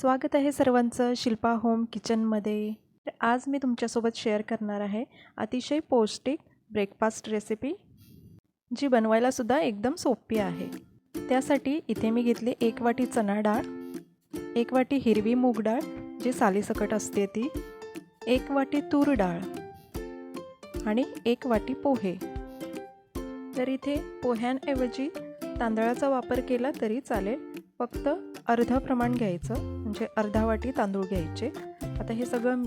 स्वागत आहे सर्वांचं शिल्पा होम किचनमध्ये. तर आज मी तुमच्यासोबत शेअर करणार आहे अतिशय पौष्टिक ब्रेकफास्ट रेसिपी जी बनवायलासुद्धा एकदम सोपी आहे. त्यासाठी इथे मी घेतली एक वाटी चणा डाळ एक वाटी हिरवी मूग डाळ जी सालीसकट असते ती एक वाटी तूर डाळ आणि एक वाटी पोहे. तर इथे पोह्यांऐवजी तांदळाचा वापर केला तरी चालेल. फक्त अर्ध प्रमाण घ्यायचं म्हणजे अर्धा वाटी तांदूळ घ्यायचे. आता हे सगळं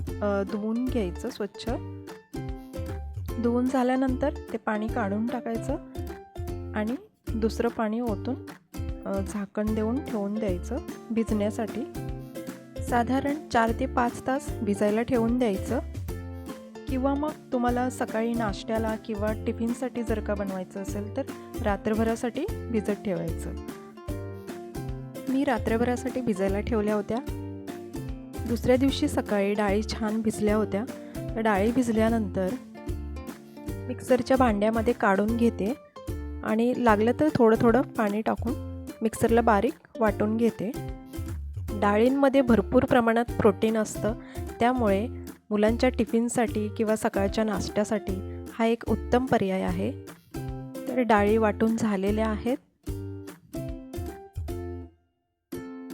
धुवून घ्यायचं स्वच्छ. धुवून झाल्यानंतर ते पाणी काढून टाकायचं आणि दुसरं पाणी ओतून झाकण देऊन ठेवून द्यायचं भिजण्यासाठी. साधारण चार ते पाच तास भिजायला ठेवून द्यायचं. किंवा मग तुम्हाला सकाळी नाश्त्याला किंवा टिफिनसाठी जर का बनवायचं असेल तर रात्रभरासाठी भिजत ठेवायचं. मी रात्रभरासाठी भिजायला ठेवल्या होत्या. दुसऱ्या दिवशी सकाळी डाळी छान भिजल्या होत्या. तर डाळी भिजल्यानंतर मिक्सरच्या भांड्यामध्ये काढून घेते आणि लागलं तर थोडं थोडं पाणी टाकून मिक्सरला बारीक वाटून घेते. डाळींमध्ये भरपूर प्रमाणात प्रोटीन असतं. त्यामुळे मुलांच्या टिफिनसाठी किंवा सकाळच्या नाश्त्यासाठी हा एक उत्तम पर्याय आहे. तर डाळी वाटून झालेल्या आहेत.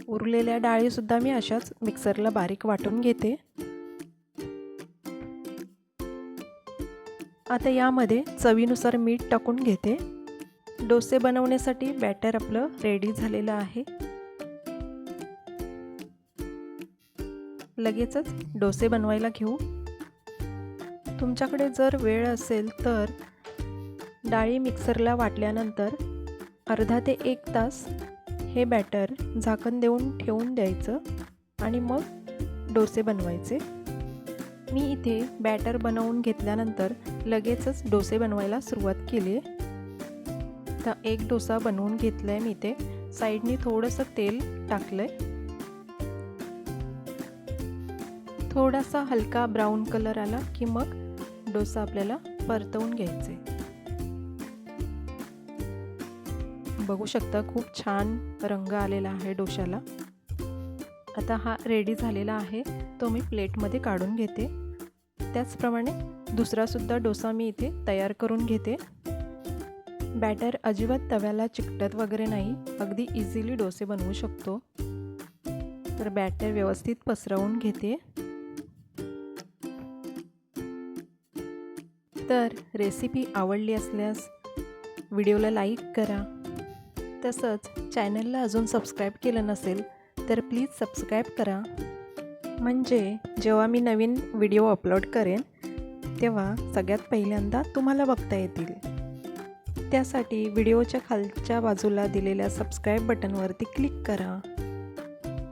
उरलेल्या डाळीसुद्धा मी अशाच मिक्सरला बारीक वाटून घेते. आता यामध्ये चवीनुसार मीठ टाकून घेते. डोसे बनवण्यासाठी बॅटर आपलं रेडी झालेलं आहे. लगेचच डोसे बनवायला घेऊ. तुमच्याकडे जर वेळ असेल तर डाळी मिक्सरला वाटल्यानंतर अर्धा ते एक तास हे बॅटर झाकण देऊन ठेवून द्यायचं आणि मग डोसे बनवायचे. मी इथे बॅटर बनवून घेतल्यानंतर लगेचच डोसे बनवायला सुरुवात केली. आहे तर एक डोसा बनवून घेतला आहे मी इथे. साईडनी थोडंसं तेल टाकलं आहे थोडासा हलका ब्राऊन कलर आला की मग डोसा आपल्याला परतवून घ्यायचे. बघू शकता खूप छान रंग आलेला आहे डोशाला आता हा रेडी झालेला आहे. तो मी प्लेटमध्ये काढून घेते. त्याचप्रमाणे दुसरासुद्धा डोसा मी इथे तयार करून घेते. बॅटर अजिबात तव्याला चिकटत वगैरे नाही. अगदी इझिली डोसे बनवू शकतो. तर बॅटर व्यवस्थित पसरवून घेते. तर रेसिपी आवडली असल्यास व्हिडिओला लाईक करा. तसंच चॅनलला अजून सबस्क्राईब केलं नसेल तर प्लीज सबस्क्राईब करा. म्हणजे जेव्हा मी नवीन व्हिडिओ अपलोड करेन तेव्हा सगळ्यात पहिल्यांदा तुम्हाला बघता येतील. त्यासाठी व्हिडिओच्या खालच्या बाजूला दिलेल्या सबस्क्राईब बटनवरती क्लिक करा.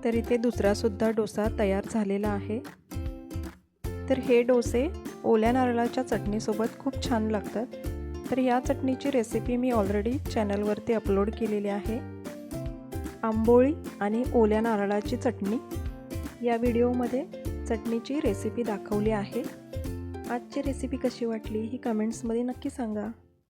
तर इथे दुसरासुद्धा डोसा तयार झालेला आहे. तर हे डोसे ओल्या नारळाच्या चटणीसोबत खूप छान लागतात. तर या चटणीची रेसिपी मी ऑलरेडी चॅनलवरती अपलोड केलेली आहे. आंबोळी आणि ओल्या नारळाची चटणी. या व्हिडिओमध्ये चटणीची रेसिपी दाखवली आहे. आजची रेसिपी कशी वाटली ही कमेंट्समध्ये नक्की सांगा.